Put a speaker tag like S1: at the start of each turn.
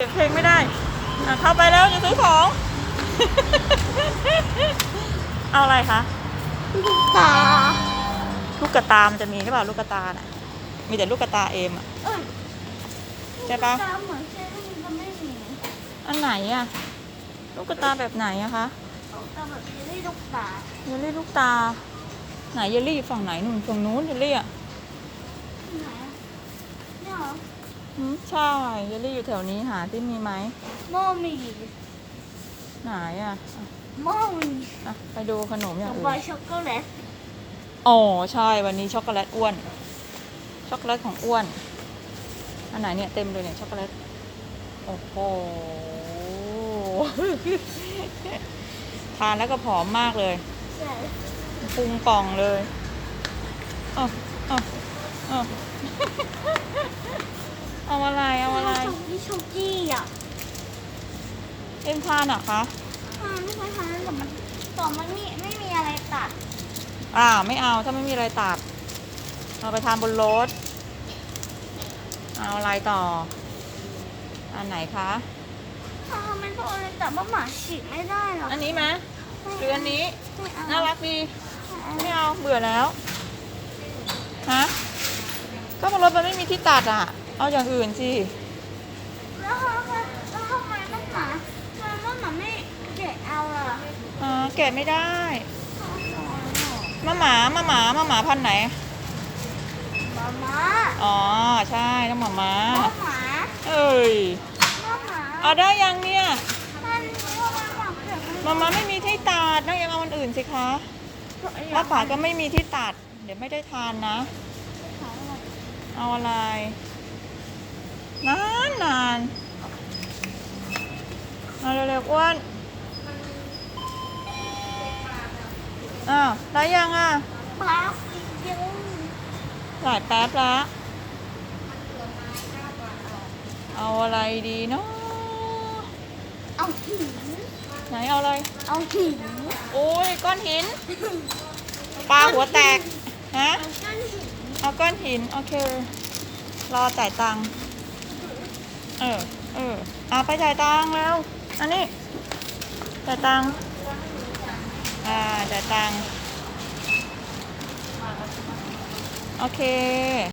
S1: เก็บเพลงไม่ได้อะเข้าไปแล้วจะซื้อของ เอาอะไรคะ
S2: ตา
S1: ลูกกระตามันจะมีหรือเปล่าลูกกระตาน่ะ มีแต่ลูกกระตาเอมอะ
S2: เอ้ย
S1: ใช่ปะ
S2: ตาเหมือนเซรุ่มก็ไม่มี
S1: อันไหนอะลูกกระตาแบบไหนอะคะ
S2: ตาแบบเซรี่ลูกตา
S1: เยลลี่ลูกตา ไหนเยลลี่อยู่ฝั่งไหนนู่นฝั่งนู้นเยลลี่อะ
S2: ไหนอะเนี่ยเหรอ
S1: หืมใช่เยลลี่อยู่แถวนี้หาที่มีไหม
S2: โมมี
S1: ไหนอะอะ
S2: โมมี
S1: อะไปดูขนมอย่าง
S2: กั
S1: อื่
S2: บใบ
S1: น
S2: ช็อกโกแลต
S1: อ๋อใช่วันนี้ช็อกโกแลตอ้วน ช็อกโกแลตของอ้วน อันไหนเนี่ยเต็มเลยเนี่ยช็อกโกแลตโอ้โห ทานแล้วก็ผอมมากเลย
S2: ใช่
S1: พุงป่องเลยเอาเอาเอา เอาอะไรเอาอะไร
S2: ช็อกกี้ช็อกกี้อะ
S1: เอ็มทานเหรอะคะ
S2: อ่าไม่เคยทานแต่มันต่อมันนี่ไม่มีอะไรตัด
S1: อ่า ไม่เอาถ้าไม่มีอะไรตัดเราไปทานบนรถ เอาอะไรต่อ อันไหนคะ
S2: ทำไมต้องเอาอะไรตัดว่าหมาฉีกไม่ได้หรอ
S1: อันนี้ไหมหรืออันนี้
S2: ไม่เอา
S1: น่ารักดี ไม่เอาเบื่อแล้ว ฮะ ก็บนรถมันไม่มีที่ตัดอะ เอาอย่างอื่นสิ
S2: แล้วทำไมแล้วทำไมต้องหมาทำไมต้องหมาไม่เด็กเอาล่ะ
S1: อ่าแกะไม่ได้มาหมามาหมามาหมาพันไหน
S2: หมาหมา
S1: อ๋อใช่ต้องหมาหมา
S2: หมาหมา
S1: เอ้ย
S2: หมาหมา
S1: เอาได้ยังเนี่ย
S2: มามันหมา
S1: ไม่มีที่ตัดน้องยังเอาอันอื่นสิคะว่าป่าก็ไม่มีที่ตัด เดี๋ยวไม่ได้ทานนะ เอาอะไร นานนานมาเร็วๆอ้วนอ้าวได้ยังอะ
S2: ปลาเดียว
S1: หลายแป๊บแล้วเอาอะไรดีเนาะ
S2: เอาหิน
S1: ไหนเอาอะไร
S2: เอาหิน
S1: โอ้ยก้อนหินปลาหัวแตกฮะ
S2: เอาก้อนหิน
S1: เอาก้อนหินโอเค รอจ่ายตังค์ เออ เอออ่าไปจ่ายตังค์แล้ว อันนี้ จ่ายตังค์ อ่า จ่ายตังค์ โอเค